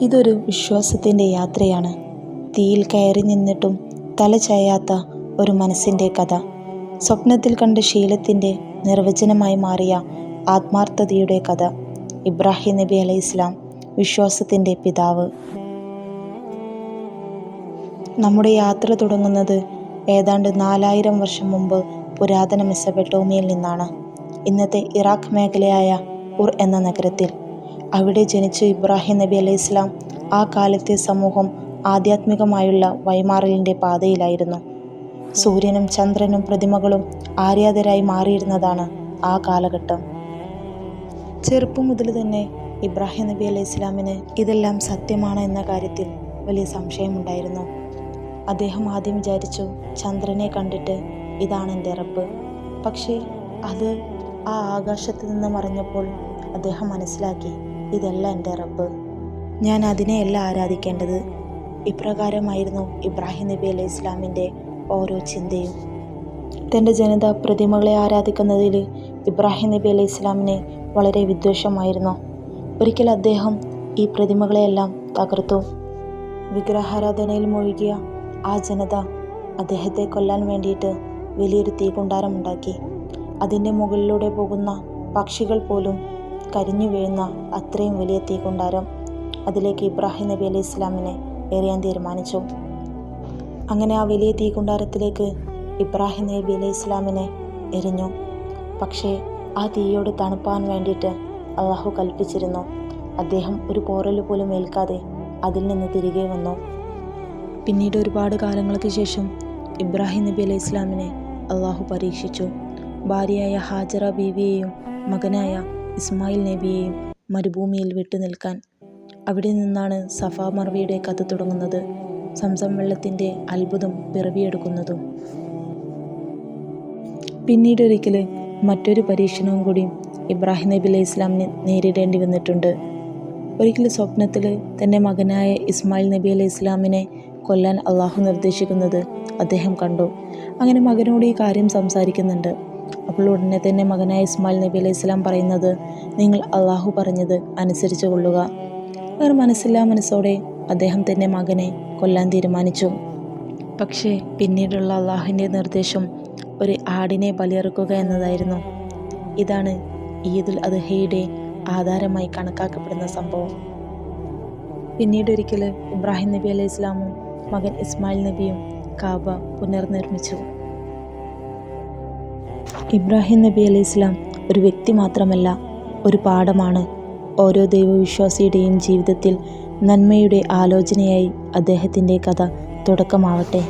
ഇതൊരു വിശ്വാസത്തിന്റെ യാത്രയാണ്. തീയിൽ കയറി നിന്നിട്ടും തല ചായാത്ത ഒരു മനസ്സിന്റെ കഥ. സ്വപ്നത്തിൽ കണ്ട ശീലത്തിന്റെ നിർവചനമായി മാറിയ ആത്മാർത്ഥതയുടെ കഥ. ഇബ്രാഹിം നബി അലൈഹി ഇസ്ലാം വിശ്വാസത്തിന്റെ പിതാവ്. നമ്മുടെ യാത്ര തുടങ്ങുന്നത് ഏതാണ്ട് നാലായിരം വർഷം മുമ്പ് പുരാതന മെസ്സപ്പെട്ടോമിയയിൽ നിന്നാണ്. ഇന്നത്തെ ഇറാഖ് മേഖലയായ ഉർ എന്ന നഗരത്തിൽ. അവിടെ ജനിച്ച ഇബ്രാഹിം നബി അലൈഹി ഇസ്ലാം ആ കാലത്തെ സമൂഹം ആധ്യാത്മികമായുള്ള വൈമാറലിന്റെ പാതയിലായിരുന്നു. സൂര്യനും ചന്ദ്രനും പ്രതിമകളും ആര്യാതരായി മാറിയിരുന്നതാണ് ആ കാലഘട്ടം. ചെറുപ്പം മുതൽ തന്നെ ഇബ്രാഹിം നബി അലൈഹി ഇസ്ലാമിന് ഇതെല്ലാം സത്യമാണ് എന്ന കാര്യത്തിൽ വലിയ സംശയമുണ്ടായിരുന്നു. അദ്ദേഹം ആദ്യം വിചാരിച്ചു ചന്ദ്രനെ കണ്ടിട്ട് ഇതാണ് എന്റെ റബ്ബ്. പക്ഷേ അത് ആ ആകാശത്ത് നിന്ന് മറിഞ്ഞപ്പോൾ അദ്ദേഹം മനസ്സിലാക്കി ഇതല്ല എന്റെ റബ്ബ്. ഞാൻ അതിനെയല്ല ആരാധിക്കേണ്ടത്. ഇപ്രകാരമായിരുന്നു ഇബ്രാഹിം നബി അലൈഹി ഇസ്ലാമിന്റെ ഓരോ ചിന്തയും. തന്റെ ജനത പ്രതിമകളെ ആരാധിക്കുന്നതിൽ ഇബ്രാഹിം നബി അലൈഹി ഇസ്ലാമിന് വളരെ വിദ്വേഷമായിരുന്നു. ഒരിക്കൽ അദ്ദേഹം ഈ പ്രതിമകളെയെല്ലാം തകർത്തു. വിഗ്രഹാരാധനയിൽ മുഴുകിയ ആ ജനത അദ്ദേഹത്തെ കൊല്ലാൻ വേണ്ടിയിട്ട് വലിയൊരു തീകുണ്ടാരമുണ്ടാക്കി അതിന്റെ മുകളിലൂടെ പോകുന്ന പക്ഷികൾ പോലും കരിഞ്ഞു വീഴുന്ന അത്രയും വലിയ തീകുണ്ടാരം അതിലേക്ക് ഇബ്രാഹിം നബി അലൈഹി ഇസ്ലാമിനെ എറിയാൻ തീരുമാനിച്ചു. അങ്ങനെ ആ വലിയ തീകുണ്ടാരത്തിലേക്ക് ഇബ്രാഹിം നബി അലൈഹി ഇസ്ലാമിനെ എറിഞ്ഞു. പക്ഷേ ആ തീയോട് തണുപ്പാൻ വേണ്ടിയിട്ട് അള്ളാഹു കൽപ്പിച്ചിരുന്നു. അദ്ദേഹം ഒരു പോറൽ പോലും ഏൽക്കാതെ അതിൽ നിന്ന് തിരികെ വന്നു. പിന്നീട് ഒരുപാട് കാലങ്ങൾക്ക് ശേഷം ഇബ്രാഹിം നബി അലൈഹി ഇസ്ലാമിനെ അള്ളാഹു പരീക്ഷിച്ചു. ഭാര്യയായ ഹാജറ ബീവിയെയും മകനായ ഇസ്മായിൽ നബിയെയും മരുഭൂമിയിൽ വിട്ടു നിൽക്കാൻ അവിടെ നിന്നാണ് സഫ മർവിയുടെ കഥ തുടങ്ങുന്നത്. സംസം വെള്ളത്തിന്റെ അത്ഭുതം പിറവിയെടുക്കുന്നതും. പിന്നീട് ഒരിക്കൽ മറ്റൊരു പരീക്ഷണവും കൂടി ഇബ്രാഹിം നബി അലൈഹി ഇസ്ലാമിന് നേരിടേണ്ടി വന്നിട്ടുണ്ട്. ഒരിക്കൽ സ്വപ്നത്തിൽ തന്റെ മകനായ ഇസ്മായിൽ നബി അലൈഹി ഇസ്ലാമിനെ കൊല്ലാൻ അള്ളാഹു നിർദ്ദേശിക്കുന്നത് അദ്ദേഹം കണ്ടു. അങ്ങനെ മകനോട് ഈ കാര്യം സംസാരിക്കുന്നുണ്ട്. അപ്പോൾ ഉടനെ തന്നെ മകനായ ഇസ്മായിൽ നബി അലൈഹി സ്വലാം പറയുന്നത് നിങ്ങൾ അള്ളാഹു പറഞ്ഞത് അനുസരിച്ച് കൊള്ളുക. അവർ മനസ്സില്ലാ മനസ്സോടെ അദ്ദേഹം തന്നെ മകനെ കൊല്ലാൻ തീരുമാനിച്ചു. പക്ഷേ പിന്നീടുള്ള അള്ളാഹുവിന്റെ നിർദ്ദേശം ഒരു ആടിനെ ബലിയിറക്കുക എന്നതായിരുന്നു. ഇതാണ് ഈദുൽ അദ്ഹയുടെ ആധാരമായി കണക്കാക്കപ്പെടുന്ന സംഭവം. പിന്നീട് ഒരിക്കൽ ഇബ്രാഹിം നബി അലൈഹി ഇസ്ലാമും മകൻ ഇസ്മായിൽ നബിയും കാബ പുനർനിർമ്മിച്ചു. ഇബ്രാഹിം നബി അലൈഹി ഇസ്ലാം ഒരു വ്യക്തി മാത്രമല്ല ഒരു പാഠമാണ്. ഓരോ ദൈവവിശ്വാസിയുടെയും ജീവിതത്തിൽ നന്മയുടെ ആലോചനയായി അദ്ദേഹത്തിന്റെ കഥ തുടക്കമാവട്ടെ.